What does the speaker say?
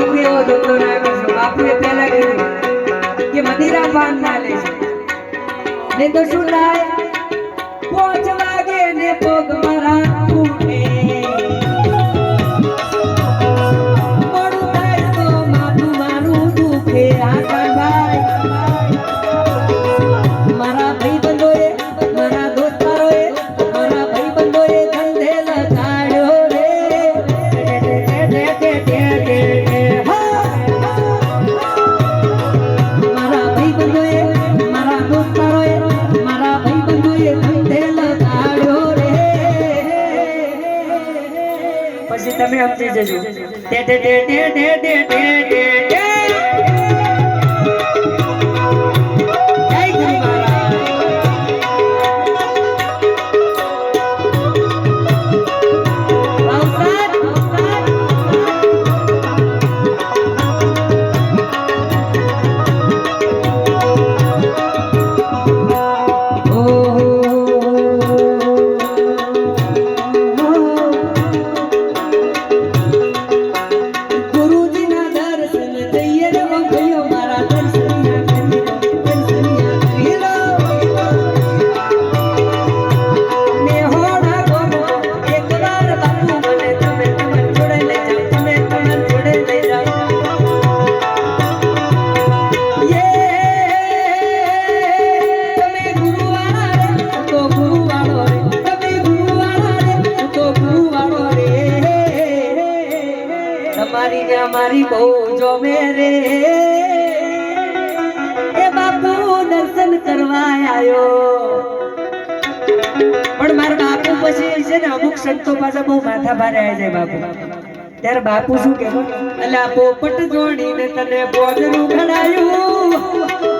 ગમે એવો ધંધો ના કરશો બાપુએ પહેલા કીધું કે મદિરા પાન ના લેશો. ને તો શું થાય? પોચ વાગે ને પોગ પછી તમે સમજી જજો. 朋友们。મારી બહુ જોમે રે. એ બાપુ દર્શન કરવા આવ્યો પણ મારા બાપુ પછી છે ને અમુક સંતો પાસે બહુ માથા ભારે આવી જાય બાપુ. ત્યારે બાપુ શું કેવું એટલે પોપટ જોડીને તને બોધરું ઘડાયું